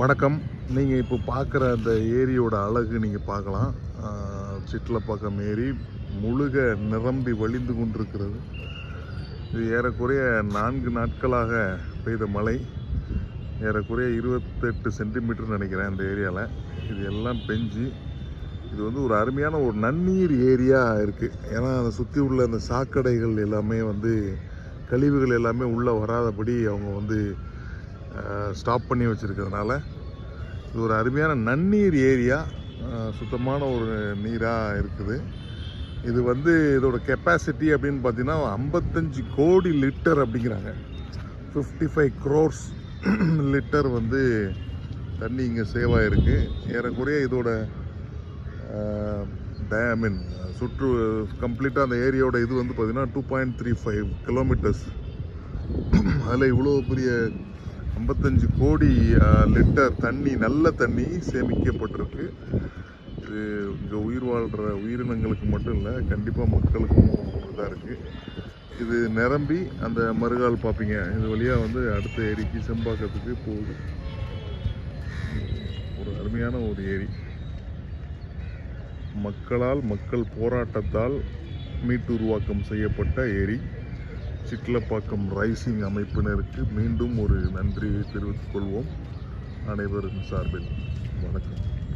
வணக்கம். நீங்கள் இப்போ பார்க்குற அந்த ஏரியோட அழகு நீங்கள் பார்க்கலாம். ஆஹ் சிட்லப்பாக்கம் ஏரி முழுக நிரம்பி வழிந்து கொண்டிருக்கிறது. இது ஏறக்குறைய நான்கு நாட்களாக பெய்த மழை. ஏறக்குறைய இருபத்தெட்டு சென்டிமீட்டர் நினைக்கிறேன் அந்த ஏரியாவில் இது எல்லாம் பெஞ்சு இது வந்து ஒரு அருமையான ஒரு நன்னீர் ஏரியா இருக்குது ஏன்னா அதை சுற்றி உள்ள அந்த சாக்கடைகள் எல்லாமே வந்து கழிவுகள் எல்லாமே உள்ளே வராதபடி அவங்க வந்து ஸ்டாப் பண்ணி வச்சுருக்கிறதுனால இது ஒரு அருமையான நன்னீர் ஏரியா. சுத்தமான ஒரு நீராக இருக்குது. இது வந்து இதோட கெப்பாசிட்டி அப்படின்னு பார்த்தீங்கன்னா ஐம்பத்தஞ்சு கோடி லிட்டர் அப்படிங்கிறாங்க. ஃபிஃப்டி ஃபைவ் க்ரோர்ஸ் லிட்டர் வந்து தண்ணி இங்கே சேவ் ஆகிருக்கு ஏறக்குறைய இதோட டேமின் மீன் சுற்று கம்ப்ளீட்டாக அந்த ஏரியாவோட இது வந்து பார்த்திங்கன்னா two point three five kilometers அதில் இவ்வளோ பெரிய ஐம்பத்தஞ்சு கோடி லிட்டர் தண்ணி நல்ல தண்ணி சேமிக்கப்பட்டிருக்கு. இது இங்கே உயிர் வாழ்கிற உயிரினங்களுக்கு மட்டும் இல்லை கண்டிப்பாக மக்களுக்கும் இதாக இருக்குது இது நிரம்பி அந்த மறுகால் பார்ப்பீங்க இது வழியாக வந்து அடுத்த ஏரிக்கு செம்பாக்கத்துக்கு போகுது. ஒரு அருமையான ஒரு ஏரி. மக்களால் மக்கள் போராட்டத்தால் மீட்டுருவாக்கம் செய்யப்பட்ட ஏரி. சிட்லப்பாக்கம் ரைசிங் அமைப்பினருக்கு மீண்டும் ஒரு நன்றியை தெரிவித்துக் கொள்வோம். அனைவரின் சார்பில் வணக்கம்.